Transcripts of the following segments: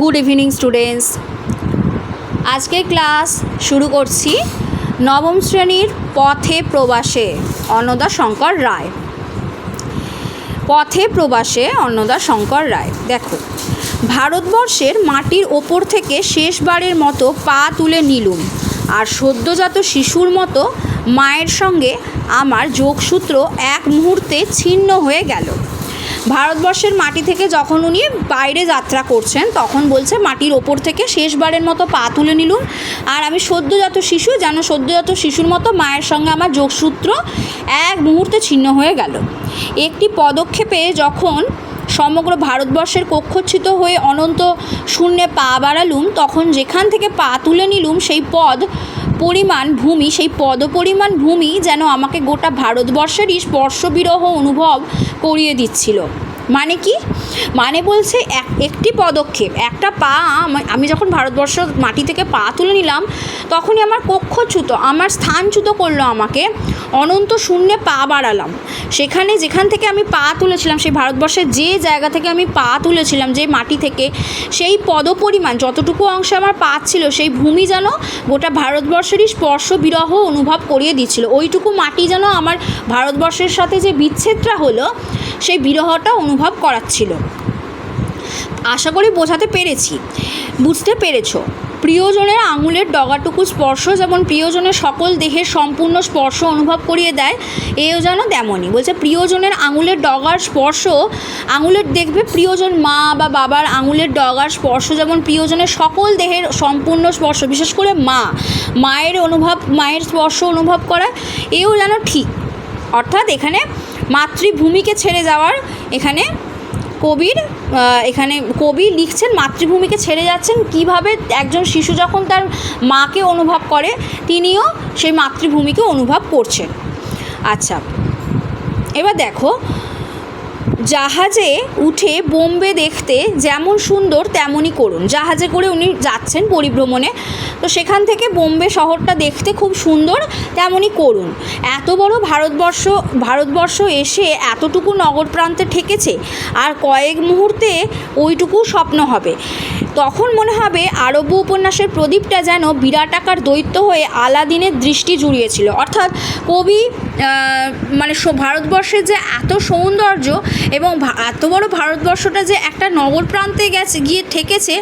Good evening students আজকে class শুরু করছি নবম শ্রেণির পথে প্রবাসে অন্নদা শঙ্কর রায়। পথে প্রবাসে অন্নদা শঙ্কর রায়। দেখো, ভারতবর্ষের মাটির ওপর থেকে শেষবারের মতো পা তুলে নিলুম আর সদ্যজাত শিশুর মতো মায়ের সঙ্গে আমার যোগসূত্র এক মুহূর্তে ছিন্ন হয়ে গেল। ভারতবর্ষের মাটি থেকে যখন উনি বাইরে যাত্রা করছেন, তখন বলছে মাটির ওপর থেকে শেষবারের মতো পা তুলে নিলুম। আর আমি সদ্যজাত শিশু, যেন সদ্যজাত শিশুর মতো মায়ের সঙ্গে আমার যোগসূত্র এক মুহূর্তে ছিন্ন হয়ে গেল। একটি পদক্ষেপে যখন সমগ্র ভারতবর্ষের কক্ষচ্যুত হয়ে অনন্ত শূন্যে পা বাড়ালুম, তখন যেখান থেকে পা তুলে নিলুম, সেই পদ পরিমাণ ভূমি সেই পদ পরিমাণ ভূমি যেন আমাকে গোটা ভারতবর্ষেরই স্পর্শবিরহ অনুভব করিয়ে দিচ্ছিল। মানে কি? মানে বলছে এক, একটি পদক্ষেপ, একটা পা আমি যখন ভারতবর্ষ মাটি থেকে পা তুলে নিলাম, তখনই আমার কক্ষচ্যুত আমার স্থানচ্যুত করল আমাকে, অনন্ত শূন্যে পা বাড়ালাম। সেখানে যেখান থেকে আমি পা তুলেছিলাম, সেই ভারতবর্ষের যে জায়গা থেকে আমি পা তুলেছিলাম, যে মাটি থেকে, সেই পদপরিমাণ, যতটুকু অংশে আমার পা ছিল, সেই ভূমি যেন গোটা ভারতবর্ষেরই স্পর্শ বিরহ অনুভব করিয়ে দিচ্ছিল। ওইটুকু মাটি যেন আমার ভারতবর্ষের সাথে যে বিচ্ছেদটা হলো, সেই বিরহটা অনুভব করাচ্ছিল। আশা করি বোঝাতে পেরেছি। বুঝতে পেরেছ। প্রিয়জনের আঙুলের ডগাটুকু স্পর্শ যেমন প্রিয়জনের সকল দেহের সম্পূর্ণ স্পর্শ অনুভব করিয়ে দেয়, এও যেন তেমনই। বলছে, প্রিয়জনের আঙুলের ডগার স্পর্শ, আঙুলের দেখবে প্রিয়জন মা বা বাবার আঙুলের ডগার স্পর্শ যেমন প্রিয়জনের সকল দেহের সম্পূর্ণ স্পর্শ, বিশেষ করে মা। মায়ের অনুভব, মায়ের স্পর্শ অনুভব করা এও যেন ঠিক। অর্থাৎ এখানে মাতৃভূমিকে ছেড়ে যাওয়ার এখানে কবির এখানে কবি লিখছেন মাতৃভূমিকে ছেড়ে যাচ্ছেন কীভাবে একজন শিশু যখন তার মাকে অনুভব করে, তিনিও সেই মাতৃভূমিকে অনুভব করছেন। আচ্ছা এবার দেখো জাহাজে উঠে বোম্বে দেখতে যেমন সুন্দর তেমনই করুন। জাহাজে করে উনি যাচ্ছেন পরিভ্রমণে। তো সেখান থেকে বোম্বে শহরটা দেখতে খুব সুন্দর তেমনই করুন। এত বড় ভারতবর্ষ ভারতবর্ষ এসে এতটুকু নগর প্রান্তে ঠেকেছে, আর কয়েক মুহূর্তে ওইটুকু স্বপ্ন হবে। তখন মনে হবে আরব্য উপন্যাসের প্রদীপটা যেন বিরাট আকার দৈত্য হয়ে আলাদিনের দৃষ্টি জুড়িয়েছিল। অর্থাৎ কবি মানে ভারতবর্ষের যে এত সৌন্দর্য এবং এত বড় ভারতবর্ষটা যে একটা নগর প্রান্তে গেছে, গিয়ে ঠেকেছে,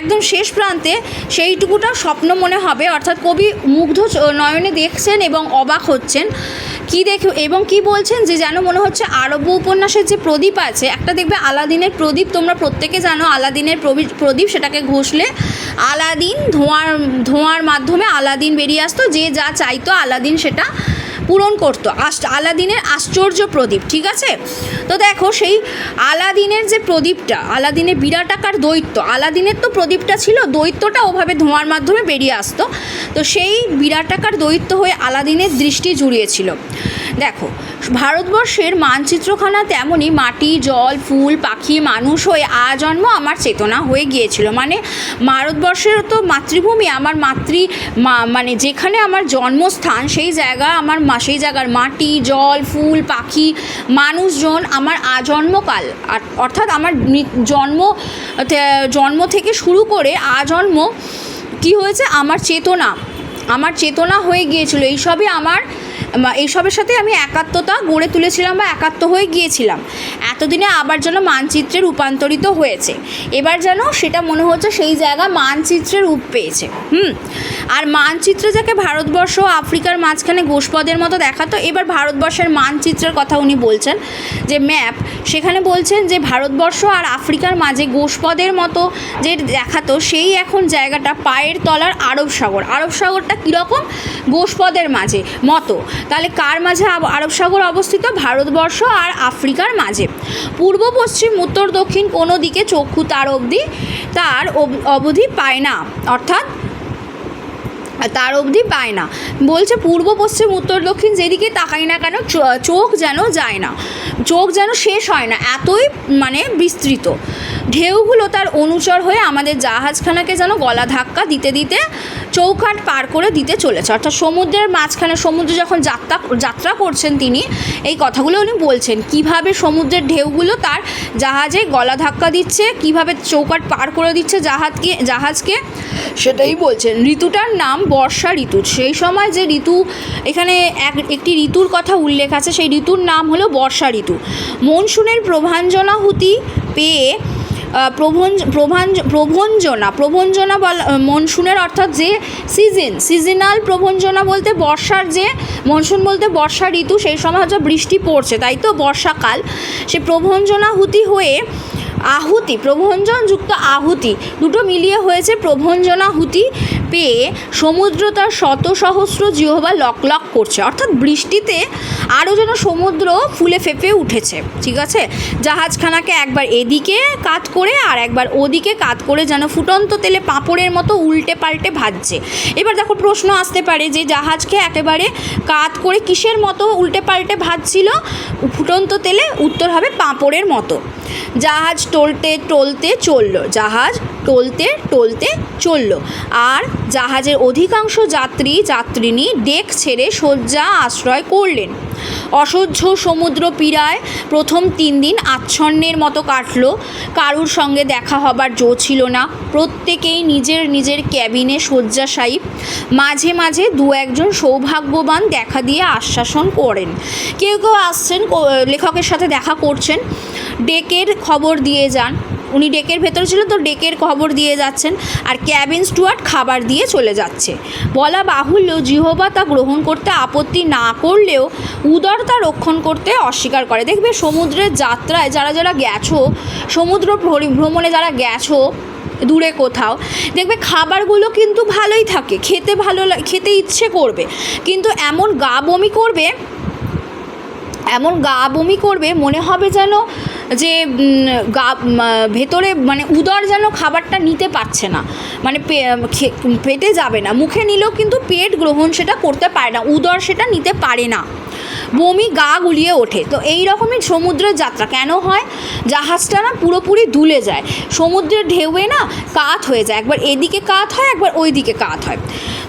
একদম শেষ প্রান্তে, সেইটুকুটা স্বপ্ন মনে হবে। অর্থাৎ কবি মুগ্ধ নয়নে দেখছেন এবং অবাক হচ্ছেন। কি দেখে এবং কি বলছেন যে যেন মনে হচ্ছে আরব্য উপন্যাসের যে প্রদীপ আছে, একটা দেখবে আলাদিনের প্রদীপ, তোমরা প্রত্যেকে জানো আলাদিনের প্রদীপ, সেটাকে ঘষলে আলাদিন ধোঁয়ার ধোঁয়ার মাধ্যমে আলাদিন বেরিয়ে আসতো, যে যা চাইতো আলাদিন সেটা পূরণ করতো। আস, আলাদিনের আশ্চর্য প্রদীপ, ঠিক আছে? তো দেখো সেই আলাদিনের যে প্রদীপটা, আলাদিনের বিরাট আকার দৈত্য, আলাদিনের তো প্রদীপটা ছিল, দৈত্যটা ওভাবে ধোঁয়ার মাধ্যমে বেরিয়ে আসতো। তো সেই বিরাট আকার দৈত্য হয়ে আলাদিনের দৃষ্টি জুড়িয়েছিল। দেখো, ভারতবর্ষের মানচিত্রখানা তেমনই মাটি, জল, ফুল, পাখি, মানুষ হয়ে আজন্ম আমার চেতনা হয়ে গিয়েছিল। মানে ভারতবর্ষের তো মাতৃভূমি, আমার মাতৃ মানে যেখানে আমার জন্মস্থান, সেই জায়গা আমার সেই জায়গার মাটি, জল, ফুল, পাখি, মানুষজন আমার আজন্মকাল। অর্থাৎ আমার জন্ম জন্ম থেকে শুরু করে আজন্ম কি হয়েছে? আমার চেতনা। আমার চেতনা হয়ে গিয়েছিল। এইসবই আমার এইসবের সাথে আমি একাত্মতা গড়ে তুলেছিলাম বা একাত্ম হয়ে গিয়েছিলাম। এতদিনে আবার যেন মানচিত্রে রূপান্তরিত হয়েছে। এবার যেন সেটা মনে হচ্ছে সেই জায়গা মানচিত্রে রূপ পেয়েছে। হুম? আর মানচিত্রে যাকে ভারতবর্ষ আফ্রিকার মাঝখানে গোষ্পদের মতো দেখাতো, এবার ভারতবর্ষের মানচিত্রের কথা উনি বলছেন, যে ম্যাপ, সেখানে বলছেন যে ভারতবর্ষ আর আফ্রিকার মাঝে গোষ্পদের মতো যে দেখাতো, সেই এখন জায়গাটা পায়ের তলার আরব সাগর। আরব সাগরটা কীরকম? গোষ্পদের মাঝে মতো। তাহলে কার মাঝে আরব সাগর অবস্থিত? ভারতবর্ষ আর আফ্রিকার মাঝে। পূর্ব, পশ্চিম, উত্তর, দক্ষিণ কোনো দিকে চক্ষু তার অবধি, তার অব- অবধি পায় না। অর্থাৎ তার অবধি পায় না। বলছে পূর্ব, পশ্চিম, উত্তর, দক্ষিণ যেদিকে তাকাই না কেন চোখ যেন যায় না। চোখ যেন শেষ হয় না। এতই মানে বিস্তৃত। ঢেউগুলো তার অনুচর হয়ে আমাদের জাহাজখানাকে যেন গলা ধাক্কা দিতে দিতে চৌকাঠ পার করে দিতে চলেছে। অর্থাৎ সমুদ্রের মাঝখানে সমুদ্রে যখন যাত্রা যাত্রা করছেন তিনি, এই কথাগুলো উনি বলছেন। কীভাবে সমুদ্রের ঢেউগুলো তার জাহাজে গলা ধাক্কা দিচ্ছে, কীভাবে চৌকাট পার করে দিচ্ছে জাহাজকে জাহাজকে, সেটাই বলছেন। ঋতুটার নাম বর্ষা ঋতু। সেই সময় যে ঋতু, এখানে এক, একটি ঋতুর কথা উল্লেখ আছে। সেই ঋতুর নাম হলো বর্ষা ঋতু। মনসুনের প্রভাঞ্জনাহুতি পেয়ে প্রভঞ্জ, প্রভাঞ্জ, প্রভঞ্জনা প্রভঞ্জনা বলা মনসুনের অর্থাৎ যে সিজন, সিজনাল প্রভঞ্জনা বলতে বর্ষার যে, মনসুন বলতে বর্ষা ঋতু, সেই সময় হচ্ছে বৃষ্টি পড়ছে, তাই তো বর্ষাকাল। সে প্রভঞ্জনাহুতি হয়ে আহুতি প্রভঞ্জন যুক্ত আহুতি, দুটো মিলিয়ে হয়েছে প্রভঞ্জনাহুতি পেয়ে সমুদ্র তার শত সহস্র জিহবা লক লক করছে। অর্থাৎ বৃষ্টিতে আরও যেন সমুদ্র ফুলে ফেপে উঠেছে। ঠিক আছে? জাহাজখানাকে একবার এদিকে কাত করে আর একবার ওদিকে কাত করে যেন ফুটন্ত তেলে পাঁপড়ের মতো উল্টে পাল্টে ভাজছে। এবার দেখো প্রশ্ন আসতে পারে যে জাহাজকে একেবারে কাত করে কিসের মতো উল্টে পাল্টে ভাজছিল? ফুটন্ত তেলে উত্তর হবে পাঁপড়ের মতো। জাহাজ টলতে টলতে চলল। জাহাজ টলতে টলতে চলল। আর জাহাজের অধিকাংশ যাত্রী যাত্রিনী ডেক ছেড়ে শয্যা আশ্রয় করলেন। অসহ্য সমুদ্র পীড়ায় প্রথম তিন দিন আচ্ছন্নের মতো কাটল। কারুর সঙ্গে দেখা হবার জো ছিল না। প্রত্যেকেই নিজের নিজের ক্যাবিনে শয্যাশায়ী মাঝে মাঝে দু একজন সৌভাগ্যবান দেখা দিয়ে আশ্বাসন করেন। কেউ কেউ আসছেন লেখকের সাথে দেখা করছেন। ডেকের খবর দিয়ে যান। উনি ডেকের ভেতরে ছিল, তো ডেকের খবর দিয়ে যাচ্ছেন আর ক্যাবিন স্টুয়ার্ট খাবার দিয়ে চলে যাচ্ছে। বলা বাহুল্য, জিহবা তা গ্রহণ করতে আপত্তি না করলেও উদরতা রক্ষণ করতে অস্বীকার করে। দেখবে সমুদ্রের যাত্রায় যারা যারা গেছো, সমুদ্র ভ্রমণে- যারা গেছো, দূরে কোথাও, দেখবে খাবারগুলো কিন্তু ভালোই থাকে, খেতে ভালো খেতে ইচ্ছে করবে। কিন্তু এমন গা বমি করবে এমন গা বমি করবে, মনে হবে যেন যে গা ভেতরে মানে উদর যেন খাবারটা নিতে পারছে না। মানে পেটে যাবে না। মুখে নিলেও কিন্তু পেট গ্রহণ সেটা করতে পারে না, উদর সেটা নিতে পারে না। বমি গা গুলিয়ে ওঠে। তো এই রকমই সমুদ্রের যাত্রা। কেন হয়? জাহাজটা না পুরোপুরি দুলে যায়। সমুদ্রের ঢেউয়ে না কাত হয়ে যায়। একবার এদিকে কাত হয়, একবার ওই দিকে কাত হয়।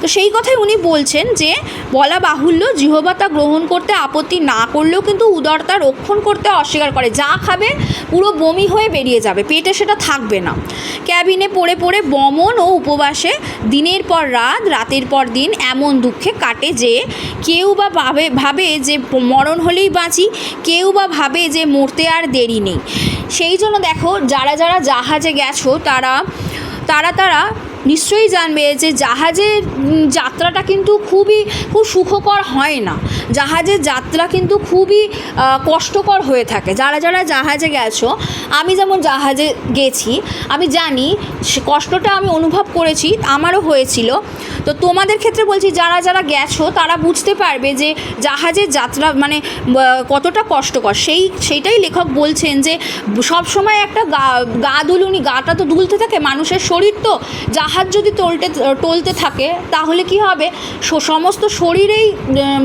তো সেই কথাই উনি বলছেন যে, বলা বাহুল্য জিহবাতা গ্রহণ করতে আপত্তি না করলেও কিন্তু উদরতা রক্ষণ করতে অস্বীকার করে। যা খাবে, পুরো বমি হয়ে বেরিয়ে যাবে। পেটে সেটা থাকবে না। ক্যাবিনে পড়ে পড়ে বমন ও উপবাসে দিনের পর রাত, রাতের পর দিন এমন দুঃখে কাটে যে, কেউ বা ভাবে ভাবে যে মরণ হলেই বাঁচি, কেউ বা ভাবে যে মরতে আর দেরি নেই। সেই জন্য দেখো, যারা যারা জাহাজে গেছো, তারা তারা তারা নিশ্চয়ই জানবে যে জাহাজের যাত্রাটা কিন্তু খুবই, খুব সুখকর হয় না। জাহাজের যাত্রা কিন্তু খুবই কষ্টকর হয়ে থাকে। যারা যারা জাহাজে গেছো, আমি যেমন জাহাজে গেছি, আমি জানি কষ্টটা আমি অনুভব করেছি, আমারও হয়েছিল। তো তোমাদের ক্ষেত্রে বলছি, যারা যারা গেছো, তারা বুঝতে পারবে যে জাহাজের যাত্রা মানে কতটা কষ্টকর। সেই, সেইটাই লেখক বলছেন যে, সবসময় একটা গা গা দুলুনি, গাটা তো দুলতে থাকে, মানুষের শরীর তো। জাহাজ যদি টলতে টলতে থাকে, তাহলে কি হবে? সমস্ত শরীরেই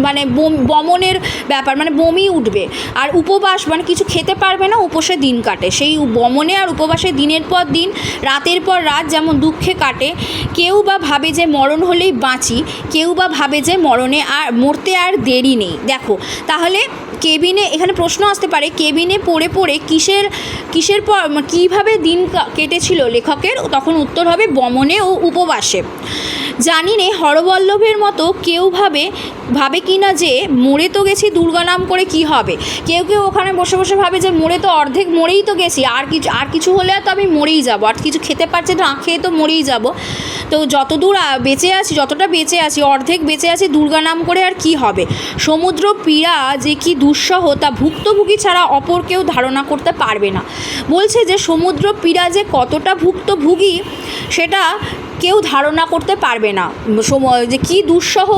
মানে বম- বমনের ব্যাপার মানে বমি উঠবে। আর উপবাস মানে কিছু খেতে পারবে না, উপসে দিন কাটে। সেই বমনে আর উপবাসে দিনের পর দিন, রাতের পর রাত যেমন দুঃখে কাটে, কেউ বা ভাবে যে মরণ হলেই বাঁচি, কেউ বা ভাবে যে মরণে আর, মরতে আর দেরি নেই। দেখো, তাহলে কেবিনে, এখানে প্রশ্ন আসতে পারে, কেবিনে পড়ে পড়ে কিসের কিসের পর, কীভাবে দিন কেটেছিল লেখকের? তখন উত্তর হবে বমনে ও উপবাসে। জানি নে, হরবল্লভের মতো কেউ ভাবে ভাবে কি না যে মরে তো গেছি, দুর্গা নাম করে কি হবে? কেউ কেউ ওখানে বসে বসে ভাবে যে মরে তো অর্ধেক মরেই তো গেছি, আর কিছু আর কিছু হলে তো আমি মরেই যাব, আর কিছু খেতে পারছি না, খেয়ে তো মরেই যাব। তো যতদূর বেঁচে আছি, যতটা বেঁচে আছি, অর্ধেক বেঁচে আছি, দুর্গা নাম করে আর কি হবে? সমুদ্র পীড়া যে কি দুঃসহ, তা ভুক্তভোগী ছাড়া অপর কেউ ধারণা করতে পারবে না। বলছে যে সমুদ্র পীড়া যে কতটা ভুক্তভোগী, সেটা কেউ ধারণা করতে পারবে না। যে কী দুঃসহ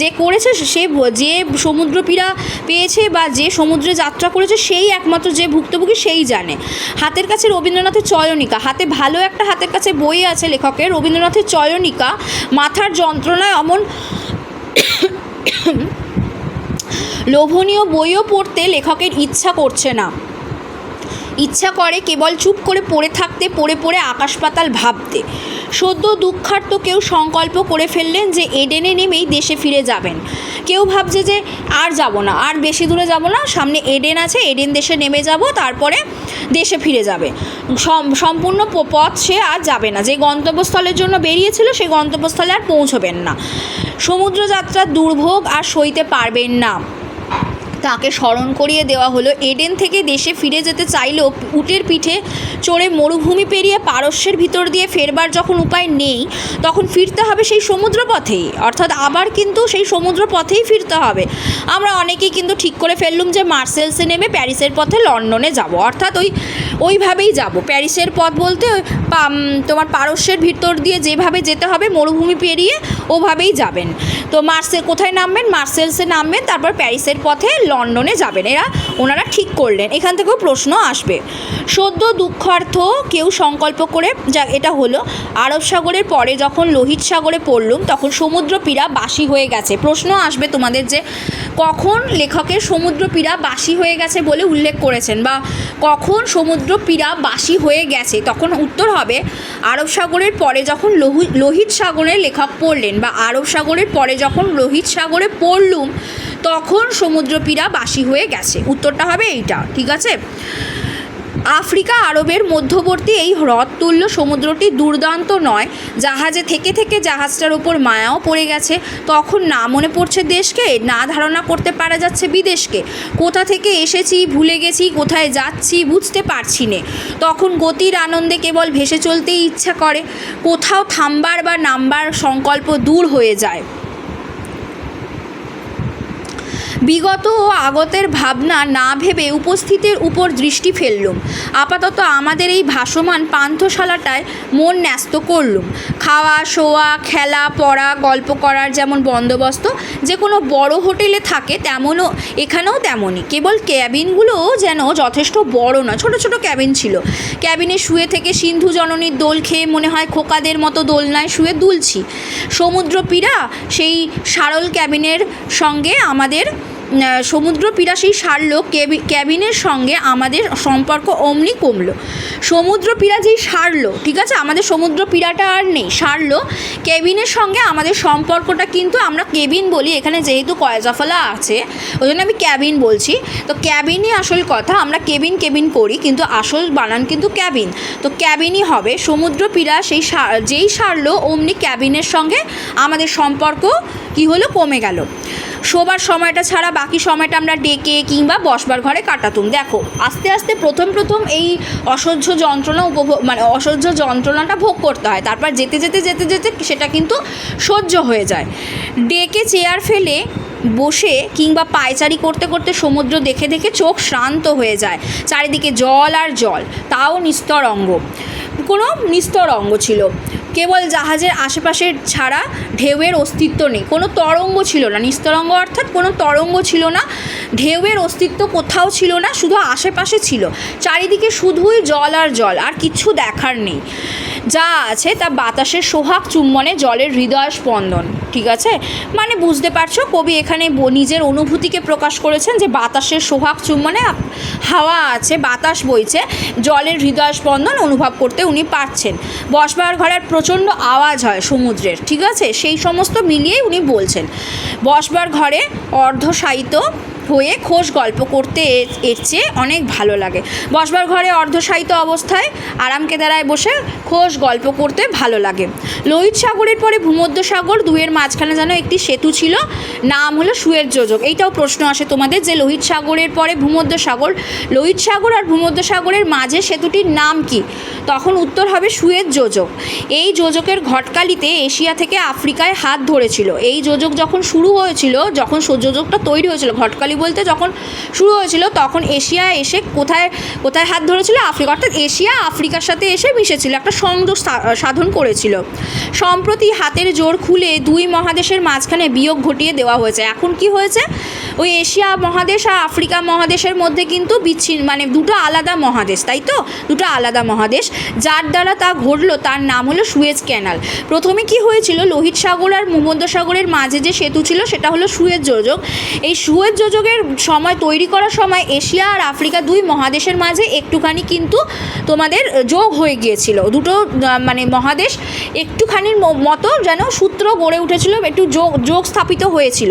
যে করেছে সে যে সমুদ্র পীড়া পেয়েছে বা যে সমুদ্রে যাত্রা করেছে সেই একমাত্র যে ভুক্তভোগী সেই জানে। হাতের কাছে রবীন্দ্রনাথের চয়নিকা, হাতে ভালো একটা হাতের কাছে বই আছে লেখকের, রবীন্দ্রনাথের চয়নিকা, মাথার যন্ত্রণায় অমন লোভনীয় বইও পড়তে লেখকের ইচ্ছা করছে না। ইচ্ছা করে কেবল চুপ করে পড়ে থাকতে, পড়ে পড়ে আকাশ পাতাল ভাবতে। সদ্য দুঃখার্ত কেউ সংকল্প করে ফেললেন যে এডেনে নেমেই দেশে ফিরে যাবেন। কেউ ভাবছে যে আর যাব না, আর বেশি দূরে যাব না, সামনে এডেন আছে, এডেন দেশে নেমে যাব, তারপরে দেশে ফিরে যাবে। সম্পূর্ণ পথ সে আর যাবে না। যে গন্তব্যস্থলের জন্য বেরিয়েছিল সেই গন্তব্যস্থলে আর পৌঁছবেন না। সমুদ্রযাত্রার দুর্ভোগ আর সইতে পারবেন না। তাকে স্মরণ করিয়ে দেওয়া হলো। এডেন থেকে দেশে ফিরে যেতে চাইলেও উটের পিঠে চড়ে মরুভূমি পেরিয়ে পারস্যের ভিতর দিয়ে ফেরবার যখন উপায় নেই, তখন ফিরতে হবে সেই সমুদ্র পথেই অর্থাৎ আবার কিন্তু সেই সমুদ্র পথেই ফিরতে হবে। আমরা অনেকেই কিন্তু ঠিক করে ফেললুম যে মার্সেলসে নেমে প্যারিসের পথে লন্ডনে যাব। অর্থাৎ ওই, ওইভাবেই যাব। প্যারিসের পথ বলতে তোমার পারস্যের ভিতর দিয়ে যেভাবে যেতে হবে, মরুভূমি পেরিয়ে ওভাবেই যাবেন। তো মার্সে কোথায় নামবেন? মার্সেলসে নামবেন, তারপর প্যারিসের পথে লন্ডনে যাবেন। এরা ওনারা ঠিক করলেন। এখান থেকেও প্রশ্ন আসবে। সদ্য দুঃখার্থ কেউ সংকল্প করে যা এটা হলো, আরব সাগরের পরে যখন লোহিত সাগরে পড়লুম, তখন সমুদ্র পীড়া বাসি হয়ে গেছে। প্রশ্ন আসবে তোমাদের যে, কখন লেখকের সমুদ্র পীড়া বাসি হয়ে গেছে বলে উল্লেখ করেছেন বা কখন সমুদ্র পীড়া বাসি হয়ে গেছে? তখন উত্তর হবে, আরব সাগরের পরে যখন লোহি, লোহিত সাগরে লেখক পড়লেন বা আরব সাগরের পরে যখন লোহিত সাগরে পড়লুম তখন সমুদ্র পীড়া বাসি হয়ে গেছে। উত্তরটা হবে এইটা, ঠিক আছে? আফ্রিকা, আরবের মধ্যবর্তী এই হ্রদ তুল্য সমুদ্রটি দুর্দান্ত নয়। জাহাজে থেকে থেকে জাহাজটার ওপর মায়াও পড়ে গেছে। তখন না মনে পড়ছে দেশকে, না ধারণা করতে পারা যাচ্ছে বিদেশকে। কোথা থেকে এসেছি, ভুলে গেছি, কোথায় যাচ্ছি বুঝতে পারছি নে। তখন গতির আনন্দে কেবল ভেসে চলতেই ইচ্ছা করে। কোথাও থামবার বা নামবার সংকল্প দূর হয়ে যায়। বিগত ও আগতের ভাবনা না ভেবে উপস্থিতের উপর দৃষ্টি ফেললুম। আপাতত আমাদের এই ভাসমান পান্থশালাটায় মন ন্যস্ত করলুম। খাওয়া, শোয়া, খেলা, পড়া, গল্প করার যেমন বন্দোবস্ত, যে কোনো বড় হোটেলে থাকে তেমনও, এখানেও তেমনই। কেবল ক্যাবিনগুলোও যেন যথেষ্ট বড় না ছোট ছোট ক্যাবিন ছিল। ক্যাবিনে শুয়ে থেকে সিন্ধু জননীর দোল খেয়ে মনে হয় খোকাদের মতো দোলনায় শুয়ে দুলছি। সমুদ্র পীড়া সেই সারল ক্যাবিনের সঙ্গে আমাদের সমুদ্র পীড়া সেই সারলো ক্যাবিনের সঙ্গে আমাদের সম্পর্ক অমনি কমলো। সমুদ্র পীড়া যেই সারলো, ঠিক আছে? আমাদের সমুদ্র পীড়াটা আর নেই। সারলো কেবিনের সঙ্গে আমাদের সম্পর্কটা কিন্তু আমরা কেবিন বলি, এখানে যেহেতু কয়জাফলা আছে ওই জন্য আমি ক্যাবিন বলছি। তো ক্যাবিনই আসল কথা, আমরা কেবিন কেবিন করি, কিন্তু আসল বানান কিন্তু ক্যাবিন। তো ক্যাবিনই হবে। সমুদ্র পীড়া সেই যেই সারলো, অমনি ক্যাবিনের সঙ্গে আমাদের সম্পর্ক কি হলো? কমে গেল। শোবার সময়টা ছাড়া বাকি সময়টা আমরা ডেকে কিংবা বসবার ঘরে কাটাতুম। দেখো, আস্তে আস্তে প্রথম প্রথম এই অসহ্য যন্ত্রণা উপভোগ মানে অসহ্য যন্ত্রণাটা ভোগ করতে হয়। তারপর যেতে যেতে যেতে যেতে সেটা কিন্তু সহ্য হয়ে যায়। ডেকে চেয়ার ফেলে বসে কিংবা পায়চারি করতে করতে সমুদ্র দেখে দেখে চোখ শ্রান্ত হয়ে যায়। চারিদিকে জল আর জল, তাও নিস্তর অঙ্গ কোনো নিস্তর অঙ্গ ছিল। কেবল জাহাজের আশেপাশের ছাড়া ঢেউয়ের অস্তিত্ব নেই। কোনো তরঙ্গ ছিল না। নিস্তরঙ্গ অর্থাৎ কোনো তরঙ্গ ছিল না। ঢেউয়ের অস্তিত্ব কোথাও ছিল না, শুধু আশেপাশে ছিল। চারিদিকে শুধুই জল আর জল, আর কিছু দেখার নেই। যা আছে তা বাতাসের সোহাগ চুম্বনে জলের হৃদয় স্পন্দন ঠিক আছে? মানে বুঝতে পারছ, কবি এখানে নিজের অনুভূতিকে প্রকাশ করেছেন যে বাতাসের সোহাগ চুম্বনে হাওয়া আছে, বাতাস বইছে, জলের হৃদয় স্পন্দন অনুভব করতে উনি পারছেন। বসবার ঘরের প্রচণ্ড আওয়াজ হয় সমুদ্রের, ঠিক আছে? সেই সমস্ত মিলিয়েই উনি বলছেন। বসবার ঘরে অর্ধশায়িত হয়ে খোশ গল্প করতে এর চেয়ে অনেক ভালো লাগে। বসবার ঘরে অর্ধশায়িত অবস্থায় আরাম কেদারায় বসে খোশ গল্প করতে ভালো লাগে। লোহিত সাগরের পরে ভূমধ্য সাগর দুয়ের মাঝখানে যেন একটি সেতু ছিল, নাম হলো সুয়ের যোজক। এইটাও প্রশ্ন আসে তোমাদের যে লোহিত সাগরের পরে ভূমধ্য সাগর, লোহিত সাগর আর ভূমধ্য সাগরের মাঝে সেতুটির নাম কি? তখন উত্তর হবে সুয়ের যোজক। এই যোজকের ঘটকালিতে এশিয়া থেকে আফ্রিকায় হাত ধরেছিল। এই যোজক যখন শুরু হয়েছিল, যখন যোজকটা তৈরি হয়েছিল, ঘটকালি বলতে যখন শুরু হয়েছিল, তখন এশিয়া এসে কোথায় কোথায় হাত ধরেছিল? আফ্রিকা। অর্থাৎ এশিয়া আফ্রিকার সাথে এসে মিশেছিল, একটা সংযোগ সাধন করেছিল। সম্প্রতি হাতের জোর খুলে দুই মহাদেশের মাঝখানে বিয়োগ ঘটিয়ে দেওয়া হয়েছে। এখন কি হয়েছে? ওই এশিয়া মহাদেশ আর আফ্রিকা মহাদেশের মধ্যে কিন্তু বিচ্ছিন্ন মানে দুটো আলাদা মহাদেশ, তাই তো? দুটো আলাদা মহাদেশ। যার দ্বারা তা ঘটলো, তার নাম হলো সুয়েজ ক্যানাল। প্রথমে কি হয়েছিল? লোহিত সাগর আর ভূমধ্য সাগরের মাঝে যে সেতু ছিল, সেটা হলো সুয়েজ যোজক। এই সুয়েজ যোজক যোগাযোগের সময় তৈরি করার সময় এশিয়া আর আফ্রিকা দুই মহাদেশের মাঝে একটুখানি কিন্তু তোমাদের যোগ হয়ে গিয়েছিল। দুটো মানে মহাদেশ একটুখানির মতো যেন সূত্র গড়ে উঠেছিল, একটু যোগ যোগ স্থাপিত হয়েছিল।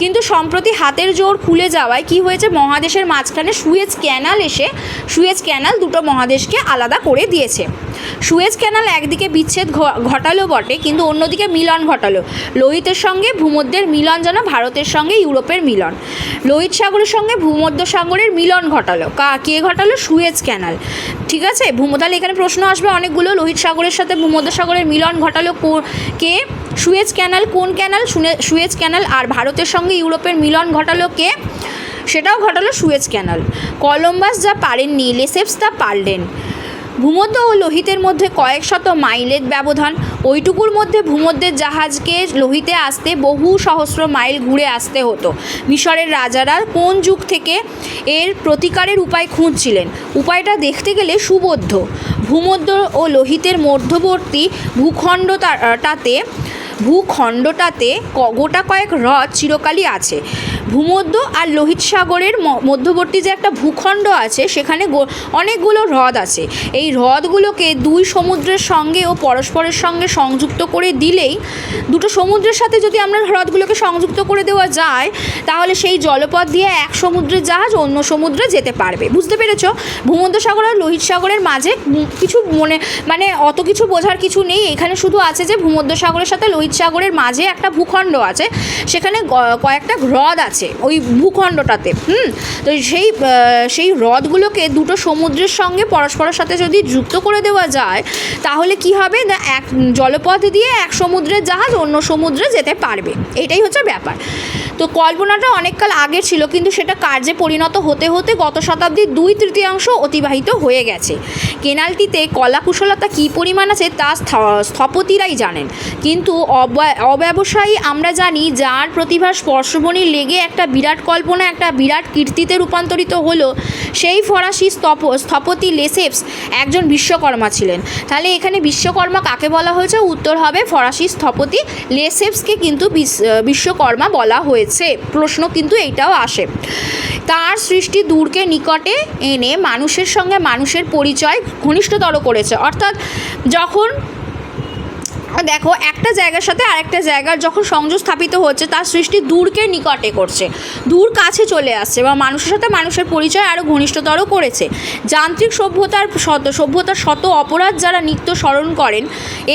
কিন্তু সম্প্রতি হাতের জোর খুলে যাওয়ায় কি হয়েছে, মহাদেশের মাঝখানে সুয়েজ ক্যানাল এসে, সুয়েজ ক্যানাল দুটো মহাদেশকে আলাদা করে দিয়েছে। সুয়েজ ক্যানাল একদিকে বিচ্ছেদ ঘটালো বটে, কিন্তু অন্যদিকে মিলন ঘটালো। লোহিতের সঙ্গে ভূমধ্যের মিলন যেন ভারতের সঙ্গে ইউরোপের মিলন। লোহিত সাগরের সঙ্গে ভূমধ্য সাগরের মিলন ঘটালো। কা কে ঘটালো? সুয়েজ ক্যানাল ঠিক আছে? ভূম তাহলে এখানে প্রশ্ন আসবে অনেকগুলো। লোহিত সাগরের সাথে ভূমধ্য সাগরের মিলন ঘটালো কো- সুয়েজ ক্যানাল কোন ক্যানাল সুয়েজ ক্যানাল আর ভারতের সঙ্গে ইউরোপের মিলন ঘটালো কে? সেটাও ঘটালো সুয়েজ ক্যানাল কলম্বাস যা পারেননি, লেসেপস তা পারলেন। ভূমধ্য ও লোহিতের মধ্যে কয়েক শত মাইলের ব্যবধান। ওইটুকুর মধ্যে ভূমধ্যের জাহাজকে লোহিতে আসতে বহু সহস্র মাইল ঘুরে আসতে হতো। মিশরের রাজারা কোন যুগ থেকে এর প্রতিকারের উপায় খুঁজছিলেন? উপায়টা দেখতে গেলে সুবদ্ধ। ভূমধ্য ও লোহিতের মধ্যবর্তী ভূখণ্ডটাতে ভূখণ্ডটাতে গোটা কয়েক হ্রদ চিরকালই আছে। ভূমধ্য আর লোহিত সাগরের মধ্যবর্তী যে একটা ভূখণ্ড আছে, সেখানে অনেকগুলো হ্রদ আছে। এই হ্রদগুলোকে দুই সমুদ্রের সঙ্গে ও পরস্পরের সঙ্গে সংযুক্ত করে দিলেই, দুটো সমুদ্রের সাথে যদি আমরা হ্রদগুলোকে সংযুক্ত করে দেওয়া যায়, তাহলে সেই জলপথ দিয়ে এক সমুদ্রের জাহাজ অন্য সমুদ্রে যেতে পারবে। বুঝতে পেরেছ? ভূমধ্য সাগর আর লোহিত সাগরের মাঝে কিছু মনে মানে অত কিছু বোঝার কিছু নেই। এখানে শুধু আছে যে ভূমধ্য সাগরের সাথে লোহিত সাগরের মাঝে একটা ভূখণ্ড আছে, সেখানে কয়েকটা হ্রদ আছে ওই ভূখণ্ডটাতে, হুম? তো সেই সেই হ্রদগুলোকে দুটো সমুদ্রের সঙ্গে পরস্পরের সাথে যদি যুক্ত করে দেওয়া যায়, তাহলে কি হবে? না, এক জলপথ দিয়ে এক সমুদ্রের জাহাজ অন্য সমুদ্রে যেতে পারবে। এটাই হচ্ছে ব্যাপার। তো কল্পনাটা অনেককাল আগে ছিল, কিন্তু সেটা কার্যে পরিণত হতে হতে গত শতাব্দীর দুই তৃতীয়াংশ অতিবাহিত হয়ে গেছে। কেনালটিতে কলাকুশলতা কী পরিমাণ আছে তা স্থ- স্থপতিরাই জানেন। কিন্তু অব্যবসায়ী আমরা জানি যার প্রতিভা স্পর্শবনী লেগে একটা বিরাট কল্পনা, একটা বিরাট কীর্তিতে রূপান্তরিত হলো সেই ফরাসি স্থপ স্থপতি লেসেপস একজন বিশ্বকর্মা ছিলেন। তাহলে এখানে বিশ্বকর্মা কাকে বলা হয়েছে? উত্তর হবে ফরাসি স্থপতি লেসেপসকে কিন্তু বিশ- বিশ্বকর্মা বলা হয়েছে। প্রশ্ন কিন্তু এইটাও আসে। তার সৃষ্টি দূরকে নিকটে এনে মানুষের সঙ্গে মানুষের পরিচয় ঘনিষ্ঠতর করেছে। অর্থাৎ যখন দেখো, একটা জায়গার সাথে আরেকটা জায়গার যখন সংযোগ স্থাপিত হচ্ছে, তার সৃষ্টি দূরকে নিকটে করছে। দূর কাছে চলে আসছে বা মানুষের সাথে মানুষের পরিচয় আরও ঘনিষ্ঠতর করেছে। যান্ত্রিক সভ্যতার শত সভ্যতার শত অপরাধ যারা নিত্য স্মরণ করেন,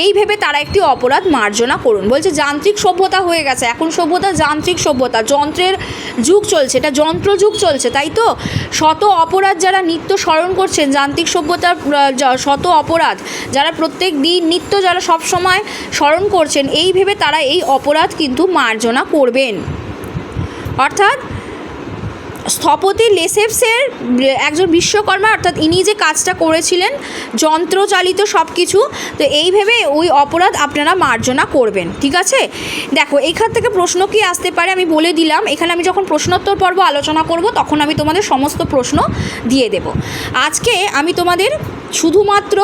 এই ভেবে তারা একটি অপরাধ মার্জনা করুন। বলছে, যান্ত্রিক সভ্যতা হয়ে গেছে। এখন সভ্যতা যান্ত্রিক সভ্যতা। যন্ত্রের যুগ চলছে। এটা যন্ত্র যুগ চলছে, তাই তো? শত অপরাধ যারা নিত্য স্মরণ করছেন, যান্ত্রিক সভ্যতার শত অপরাধ যারা প্রত্যেক দিন নিত্য, যারা সব সময় স্মরণ করছেন, এই ভেবে তারা এই অপরাধ কিন্তু মার্জনা করবেন। অর্থাৎ স্থপতি লেসেপসের একজন বিশ্বকর্মা, অর্থাৎ ইনি যে কাজটা করেছিলেন, যন্ত্রচালিত সব কিছু তো এই ভেবে ওই অপরাধ আপনারা মার্জনা করবেন, ঠিক আছে? দেখো, এখান থেকে প্রশ্ন কি আসতে পারে আমি বলে দিলাম। এখানে আমি যখন প্রশ্নোত্তর পর্ব আলোচনা করব, তখন আমি তোমাদের সমস্ত প্রশ্ন দিয়ে দেব। আজকে আমি তোমাদের শুধুমাত্র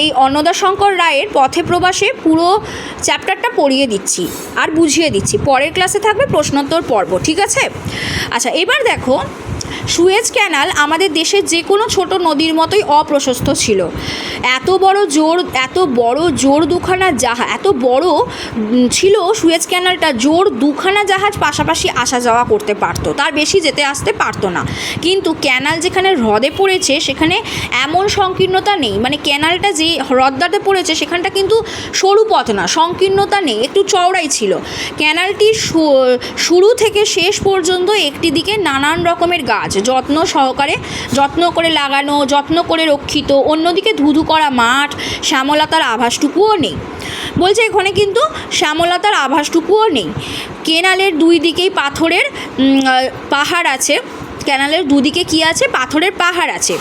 এই অন্নদাশঙ্কর রায়ের পথে প্রবাসে পুরো চ্যাপ্টারটা পড়িয়ে দিচ্ছি আর বুঝিয়ে দিচ্ছি। পরের ক্লাসে থাকবে প্রশ্নোত্তর পর্ব, ঠিক আছে? আচ্ছা এবার দেখো সুয়েজ ক্যানাল আমাদের দেশের যে কোনো ছোট নদীর মতোই অপ্রশস্ত ছিল। এত বড় জোর, এত বড় জোর দুখানা জাহাজ এত বড় ছিল সুয়েজ ক্যানালটা, জোর দুখানা জাহাজ পাশাপাশি আসা যাওয়া করতে পারতো। তার বেশি যেতে আসতে পারতো না। কিন্তু ক্যানাল যেখানে হ্রদে পড়েছে, সেখানে এমন সংকীর্ণতা নেই। মানে ক্যানালটা যে হ্রদদাতে পড়েছে, সেখানটা কিন্তু সরু পথ না, সংকীর্ণতা নেই, একটু চওড়াই ছিল। ক্যানালটির শু- শুরু থেকে শেষ পর্যন্ত একটি দিকে নানান রকমের গাছ যত্ন সহকারে, যত্ন করে লাগানো, যত্ন করে রক্ষিত, অন্যদিকে ধুধু করা মাঠ, শ্যামলতার আভাসটুকুও নেই। বলছে এখানে কিন্তু শ্যামলতার আভাসটুকুও নেই। কেনালের দুই দিকেই পাথরের পাহাড় আছে। ক্যানালের দুদিকে কি আছে? পাথরের পাহাড় আছে।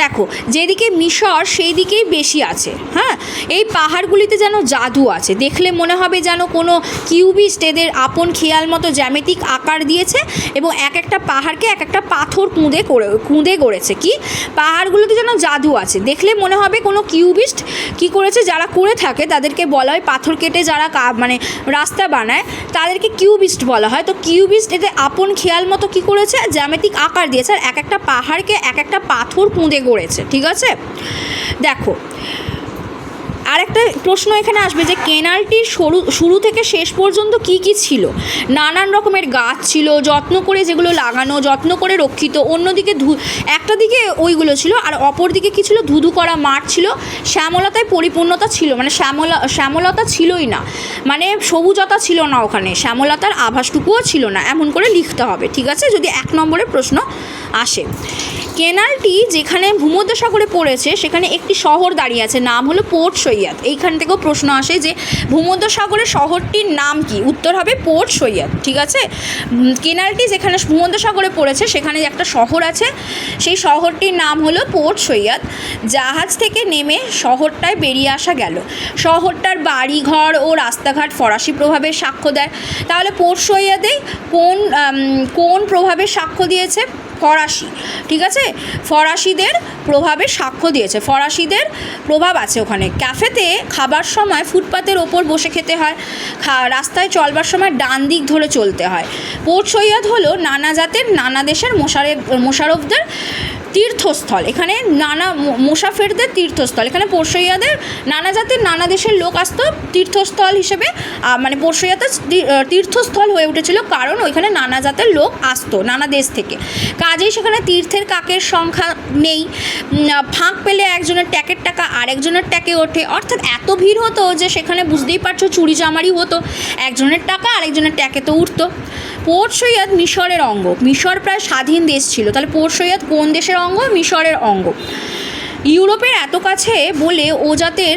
দেখো, যেদিকে মিশর সেই দিকেই বেশি আছে হ্যাঁ? এই পাহাড়গুলিতে যেন জাদু আছে, দেখলে মনে হবে যেন কোনো কিউবিস্ট এদের আপন খেয়াল মতো জ্যামিতিক আকার দিয়েছে এবং এক একটা পাহাড়কে এক একটা পাথর কুঁদে করে, কুঁদে গড়েছে, কি? পাহাড়গুলোতে যেন জাদু আছে, দেখলে মনে হবে কোনো কিউবিস্ট কি করেছে, যারা করে থাকে, তাদেরকে বলা হয় পাথর কেটে যারা মানে রাস্তা বানায়, তাদেরকে কিউবিস্ট বলা হয়। তো কিউবিস্ট এতে আপন খেয়াল মতো কি করেছে? জ্যামিতিক আকার দিয়েছে, আর এক একটা পাহাড়কে এক একটা পাথর কুঁদে গড়েছে, ঠিক আছে? দেখো আর একটা প্রশ্ন এখানে আসবে যে কেনালটির শুরু শুরু থেকে শেষ পর্যন্ত কি কি ছিল? নানান রকমের গাছ ছিল, যত্ন করে যেগুলো লাগানো, যত্ন করে রক্ষিত, অন্যদিকে ধু, একটা দিকে ওইগুলো ছিল আর অপর দিকে কী ছিল? ধুধু করা মাঠ ছিল। শ্যামলতায় পরিপূর্ণতা ছিল মানে শ্যামলা, শ্যামলতা ছিলই না মানে সবুজতা ছিল না ওখানে, শ্যামলতার আভাসটুকুও ছিল না, এমন করে লিখতে হবে, ঠিক আছে? যদি এক নম্বরের প্রশ্ন আসে। কেনালটি যেখানে ভূমধ্যসাগরে পড়েছে, সেখানে একটি শহর দাঁড়িয়ে আছে, নাম হলো পোর্ট সৈয়দ। এইখান থেকেও প্রশ্ন আসে যে ভূমধ্যসাগরের শহরটির নাম কি? উত্তর হবে পোর্ট সৈয়দ, ঠিক আছে? কেনালটি যেখানে ভূমধ্যসাগরে পড়েছে, সেখানে একটা শহর আছে, সেই শহরটির নাম হলো পোর্ট সৈয়দ। জাহাজ থেকে নেমে শহরটায় বেরিয়ে আসা গেল। শহরটার বাড়িঘর ও রাস্তাঘাট ফরাসি প্রভাবের সাক্ষ্য দেয়। তাহলে পোর্ট সৈয়দে কোন কোন প্রভাবে সাক্ষ্য দিয়েছে? ফরাসি, ঠিক আছে? ফরাসিদের প্রভাবে সাক্ষ্য দিয়েছে। ফরাসিদের প্রভাব আছে ওখানে। ক্যাফেতে খাবার সময় ফুটপাতের ওপর বসে খেতে হয়। খা, রাস্তায় চলবার সময় ডান দিক ধরে চলতে হয়। পোর্ট সৈয়দ হলো নানা জাতের, নানা দেশের মোশারেফ মোশারফদের তীর্থস্থল। এখানে নানা মো- মুসাফিরদের তীর্থস্থল। এখানে পোর্সইয়াদের নানা জাতের, নানা দেশের লোক আসতো তীর্থস্থল হিসেবে। মানে পোর্সইয়াতে তীর্থস্থল হয়ে উঠেছিল কারণ ওইখানে নানা জাতের লোক আসতো নানা দেশ থেকে। কাজেই সেখানে তীর্থের কাকের সংখ্যা নেই। ফাঁক পেলে একজনের ট্যাকের টাকা আরেকজনের ট্যাকে ওঠে। অর্থাৎ এত ভিড় হতো যে সেখানে বুঝতেই পারছ চুরি চামারি হতো। একজনের টাকা আরেকজনের ট্যাকে তো উঠতো। পোর্ট সৈয়দ মিশরের অঙ্গ। মিশর প্রায় স্বাধীন দেশ ছিল। তাহলে পোর্ট সৈয়দ কোন দেশের অঙ্গ? মিশরের অঙ্গ। ইউরোপের এত কাছে বলে ও জাতের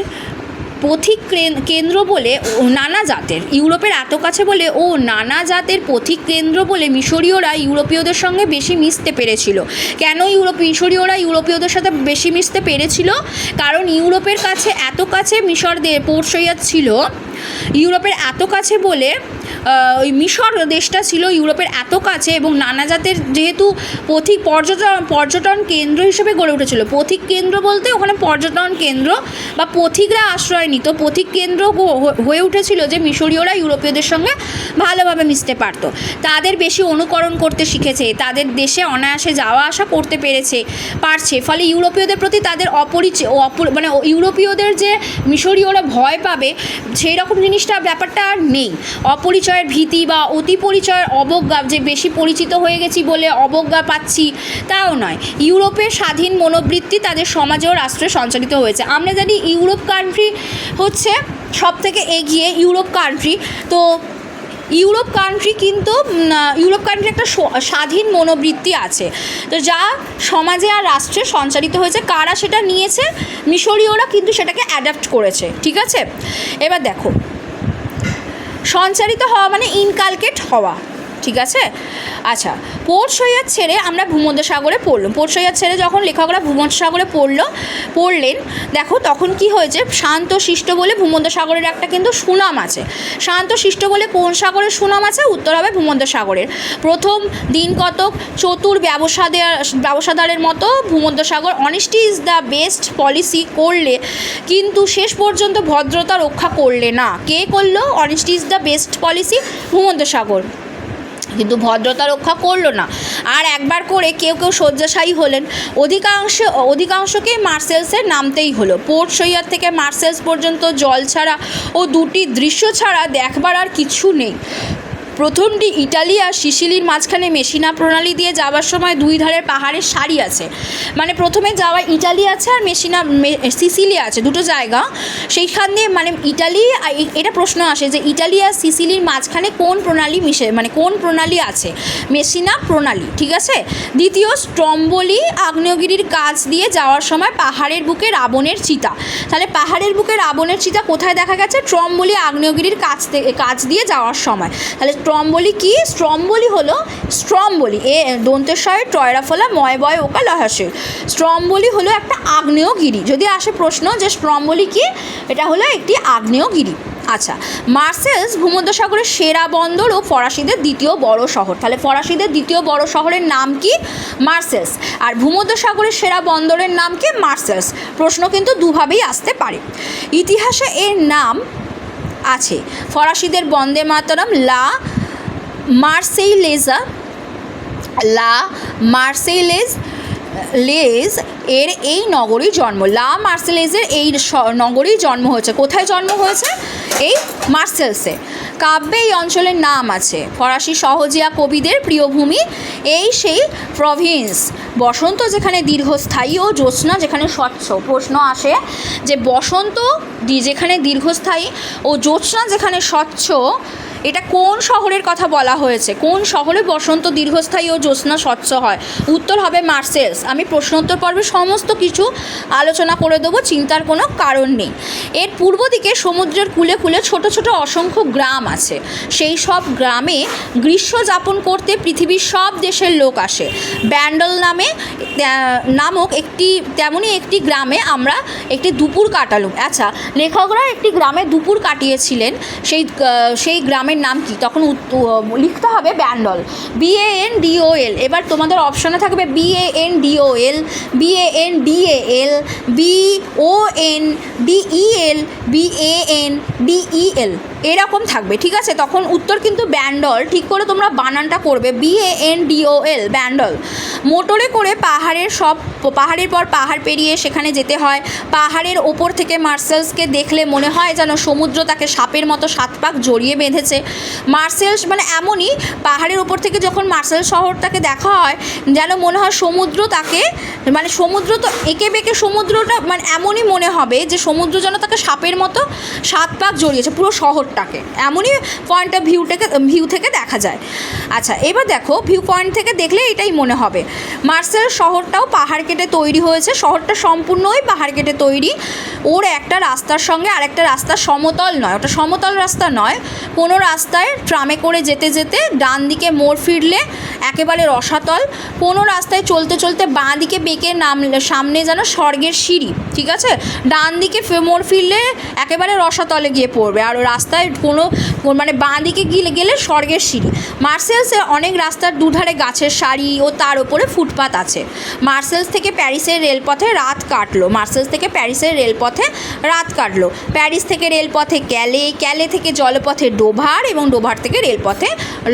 পথিক কেন্দ্র বলে নানা জাতের। ইউরোপের এত কাছে বলে ও নানা জাতের পথিক কেন্দ্র বলে মিশরীয়রা ইউরোপীয়দের সঙ্গে বেশি মিশতে পেরেছিল। কেন ইউরোপ মিশরীয়রা ইউরোপীয়দের সাথে বেশি মিশতে পেরেছিল? কারণ ইউরোপের কাছে এত কাছে মিশরদের পোর্ট ছিল ইউরোপের এত কাছে বলে ওই মিশর দেশটা ছিল ইউরোপের এত কাছে এবং নানা জাতের যেহেতু পথিক পর্যটন পর্যটন কেন্দ্র হিসেবে গড়ে উঠেছিল। পথিক কেন্দ্র বলতে ওখানে পর্যটন কেন্দ্র বা পথিকরা আশ্রয় নিত। পথিক কেন্দ্র হয়ে উঠেছিল যে মিশরীয়রা ইউরোপীয়দের সঙ্গে ভালোভাবে মিশতে পারতো। তাদের বেশি অনুকরণ করতে শিখেছে, তাদের দেশে অনায়াসে যাওয়া আসা করতে পেরেছে, পারছে। ফলে ইউরোপীয়দের প্রতি তাদের অপরিচয় অপর মানে ইউরোপীয়দের যে মিশরীয়রা ভয় পাবে সেই রকম জিনিসটা, ব্যাপারটা আর নেই। অপরিচয়ের ভীতি বা অতি পরিচয়ের অবজ্ঞা যে বেশি পরিচিত হয়ে গেছি বলে অবজ্ঞা পাচ্ছি, তাও নয়। ইউরোপের স্বাধীন মনোবৃত্তি তাদের সমাজে ও রাষ্ট্রে সঞ্চালিত হয়েছে। আমরা জানি ইউরোপ কান্ট্রি হচ্ছে সব থেকে এগিয়ে ইউরোপ কান্ট্রি তো ইউরোপ কান্ট্রি কিন্তু ইউরোপ কান্ট্রি একটা স্বাধীন মনোবৃত্তি আছে। তো যা সমাজে আর রাষ্ট্রে সঞ্চালিত হয়েছে, কারা সেটা নিয়েছে, মিশরীয়রা কিন্তু সেটাকে অ্যাডাপ্ট করেছে। ঠিক আছে? এবার দেখো সঞ্চারিত হওয়া মানে ইনকালকেট হওয়া। ঠিক আছে? আচ্ছা পোর্ট সৈয়দ ছেড়ে আমরা ভূমধ্যসাগরে পড়লাম। পোর্ট সৈয়দ ছেড়ে যখন লেখকরা ভূমধ্যসাগরে পড়ল, পড়লেন, দেখো তখন কি হয়েছে? শান্ত শিষ্ট বলে ভূমধ্যসাগরের একটা কিন্তু সুনাম আছে। শান্ত শিষ্ট বলে কোন সাগরের সুনাম আছে? উত্তর হবে ভূমধ্যসাগরের। প্রথম দিন কতক চতুর ব্যবসাদার ব্যবসাদারের মতো ভূমধ্যসাগর honesty is the best policy করলে, কিন্তু শেষ পর্যন্ত ভদ্রতা রক্ষা করলে না। কে করল? Honesty is the best policy ভূমধ্যসাগর। কিন্তু ভদ্রতা রক্ষা করল না। আর একবার করে কেউ কেউ শয্যাশায়ী হলেন। অধিকাংশ অধিকাংশকেই মার্সেলসের নামতেই হলো। পোর্ট সৈয়াদ থেকে মার্সেলস পর্যন্ত জল ছাড়া ও দুটি দৃশ্য ছাড়া দেখবার আর কিছু নেই। প্রথমটি ইটালি আর সিসিলির মাঝখানে মেশিনা প্রণালী দিয়ে যাওয়ার সময় দুই ধারের পাহাড়ের সারি আছে। মানে প্রথমে যাওয়া ইটালি আছে আর মেশিনা সিসিলি আছে, দুটো জায়গা। সেইখান দিয়ে মানে ইটালি এটা প্রশ্ন আসে যে ইটালি আর সিসিলির মাঝখানে কোন প্রণালী মিশে মানে কোন প্রণালী আছে? মেশিনা প্রণালী, ঠিক আছে? দ্বিতীয়, স্ট্রম্বলি আগ্নেয়গিরির কাছ দিয়ে যাওয়ার সময় পাহাড়ের বুকে রাবণের চিতা। তাহলে পাহাড়ের বুকে রাবণের চিতা কোথায় দেখা গেছে? ট্রম্বলি আগ্নেয়গিরির কাছ থেকে কাছ দিয়ে যাওয়ার সময়। তাহলে স্ট্রম্বলি কি? স্ট্রম্বলি হলো স্ট্রম্বলি, এ দন্তেশ্বরে টয়রা ফলা ময় বয় ওকা লহাসে স্ট্রম্বলি হলো একটা আগ্নেয়গিরি। যদি আসে প্রশ্ন যে স্ট্রম্বলি কি, এটা হলো একটি আগ্নেয়গিরি। আচ্ছা মার্সেলস ভূমধ্যসাগরের সেরা বন্দর ও ফরাসিদের দ্বিতীয় বড় শহর। তাহলে ফরাসিদের দ্বিতীয় বড় শহরের নাম কি? মার্সেলস। আর ভূমধ্যসাগরের সেরা বন্দরের নাম কি? মার্সেলস। প্রশ্ন কিন্তু দুভাবেই আসতে পারে। ইতিহাসে এর নাম আছে। ফরাসিদের বন্দে মাতরম লা মার্সেইলেজা লা মার্সেইলেজ লেজ এর এই নগরী জন্ম। লা মার্সেলেজের এই নগরী জন্ম হয়েছে। কোথায় জন্ম হয়েছে? এই মার্সেলসে। কাব্যে এই অঞ্চলের নাম আছে। ফরাসি সহজিয়া কবিদের প্রিয় ভূমি এই সেই প্রভিন্স। বসন্ত যেখানে দীর্ঘস্থায়ী ও জ্যোৎস্না যেখানে স্বচ্ছ। প্রশ্ন আসে যে বসন্ত যেখানে দীর্ঘস্থায়ী ও জ্যোৎস্না যেখানে স্বচ্ছ এটা কোন শহরের কথা বলা হয়েছে? কোন শহরে বসন্ত দীর্ঘস্থায়ী ও জ্যোৎস্না স্বচ্ছ হয়? উত্তর হবে মার্সেলস। আমি প্রশ্নোত্তর পর্বে সমস্ত কিছু আলোচনা করে দেবো, চিন্তার কোনো কারণ নেই। এর পূর্ব দিকে সমুদ্রের কূলে কূলে ছোট ছোট অসংখ্য গ্রাম আছে। সেই সব গ্রামে গ্রীষ্ম যাপন করতে পৃথিবীর সব দেশের লোক আসে। ব্যান্ডল নামে নামক একটি, তেমনই একটি গ্রামে আমরা একটি দুপুর কাটালুম। আচ্ছা লেখকরা একটি গ্রামে দুপুর কাটিয়েছিলেন। সেই সেই গ্রামের নাম কি? তখন লিখতে হবে bundle. B A N D O L এবার তোমাদের অপশনে থাকবে B A N D O L B A N D A L B O N D E L B A N D E L এরকম থাকবে, ঠিক আছে? তখন উত্তর কিন্তু ব্যান্ডল, ঠিক করে তোমরা বানানটা করবে বি এ এন ডিওএল ব্যান্ডল। মোটরে করে পাহাড়ের সব, পাহাড়ের পর পাহাড় পেরিয়ে সেখানে যেতে হয়। পাহাড়ের ওপর থেকে মার্সেলসকে দেখলে মনে হয় যেন সমুদ্র তাকে সাপের মতো সাত পাক জড়িয়ে বেঁধেছে। মার্সেলস মানে এমনই, পাহাড়ের ওপর থেকে যখন মার্সেল শহরটাকে দেখা হয়, যেন মনে হয় সমুদ্র তাকে মানে সমুদ্র তো এঁকে বেঁকে সমুদ্রটা মানে এমনই মনে হবে যে সমুদ্র যেন তাকে সাপের মতো সাত পাক জড়িয়েছে, পুরো শহরটাকে এমনই পয়েন্ট অফ ভিউ থেকে ভিউ থেকে দেখা যায়। আচ্ছা এবার দেখো ভিউ পয়েন্ট থেকে দেখলে এটাই মনে হবে। মার্সেল শহরটাও পাহাড় কেটে তৈরি হয়েছে। শহরটা সম্পূর্ণই পাহাড় কেটে তৈরি। ওর একটা রাস্তার সঙ্গে আরেকটা রাস্তা সমতল নয়। ওটা সমতল রাস্তা নয়, কোনো রাস্তায় ট্রামে করে যেতে যেতে ডান দিকে মোড় ফিরলে একেবারে রসাতল, কোনো রাস্তায় চলতে চলতে বাঁ দিকে বেঁকে নামলে সামনে যেন স্বর্গের সিঁড়ি, ঠিক আছে? ডান দিকে মোড় ফিরলে একেবারে রসাতলে গিয়ে পড়বে, আর রাস্তায় কোনো মানে বাঁ দিকে গিয়ে গেলে স্বর্গের সিঁড়ি। মার্সেলসে অনেক রাস্তার দুধারে গাছের সারি ও তার উপরে ফুটপাত আছে। মার্সেলস থেকে প্যারিসের রেলপথে রাত কাটলো। মার্সেলস থেকে প্যারিসের রেলপথে রাত কাটলো। প্যারিস থেকে রেলপথে ক্যালে ক্যালে থেকে জলপথে ডোভার এবং ডোভার থেকে রেলপথে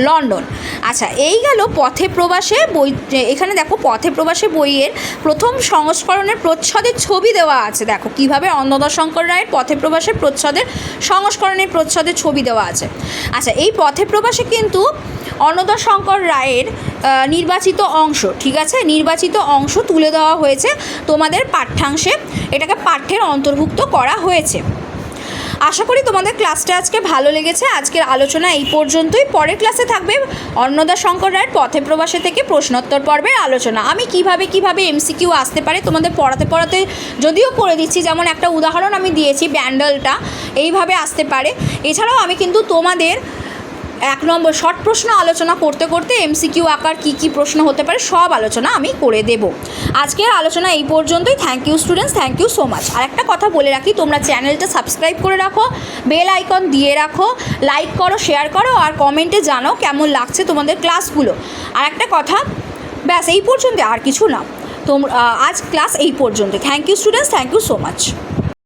লন্ডন। আচ্ছা এই গেল পথে প্রবাসে বই, এখানে দেখো পথে প্রবাসে বইয়ের প্রথম সংস্করণের প্রচ্ছদের ছবি দেওয়া আছে। দেখো কীভাবে অন্নদা শঙ্কর রায়ের পথে প্রবাসে প্রচ্ছদের সংস্করণের প্রচ্ছদের ছবি দেওয়া আছে। আচ্ছা এই পথে প্রবাসে কিন্তু অন্নদা শঙ্কর রায়ের নির্বাচিত অংশ, ঠিক আছে? নির্বাচিত অংশ তুলে দেওয়া হয়েছে তোমাদের পাঠ্যাংশে। এটাকে পাঠ্যের অন্তর্ভুক্ত করা হয়েছে। আশা করি তোমাদের ক্লাসটা আজকে ভালো লেগেছে। আজকের আলোচনা এই পর্যন্তই। পরের ক্লাসে থাকবে অন্নদা শঙ্কর রায়ের পথে প্রবাসে থেকে প্রশ্নোত্তর পর্বের আলোচনা। আমি কীভাবে কীভাবে এমসিকিউ আসতে পারে তোমাদের পড়াতে পড়াতে যদিও করে দিচ্ছি, যেমন একটা উদাহরণ আমি দিয়েছি ব্যান্ডেলটা, এইভাবে আসতে পারে। এছাড়াও আমি কিন্তু তোমাদের এক নম্বর শর্ট প্রশ্ন আলোচনা করতে করতে এমসিকিউ আকার কী কী প্রশ্ন হতে পারে সব আলোচনা আমি করে দেব। আজকের আলোচনা এই পর্যন্তই। Thank you students thank you so much আর একটা কথা বলে রাখি, তোমরা চ্যানেলটা সাবস্ক্রাইব করে রাখো বেল আইকন দিয়ে রাখো লাইক করো শেয়ার করো, আর কমেন্টে জানাও কেমন লাগছে তোমাদের ক্লাসগুলো আর একটা কথা, ব্যাস, এই পর্যন্ত আর কিছু না। তোমরা আজ ক্লাস এই পর্যন্ত thank you students thank you so much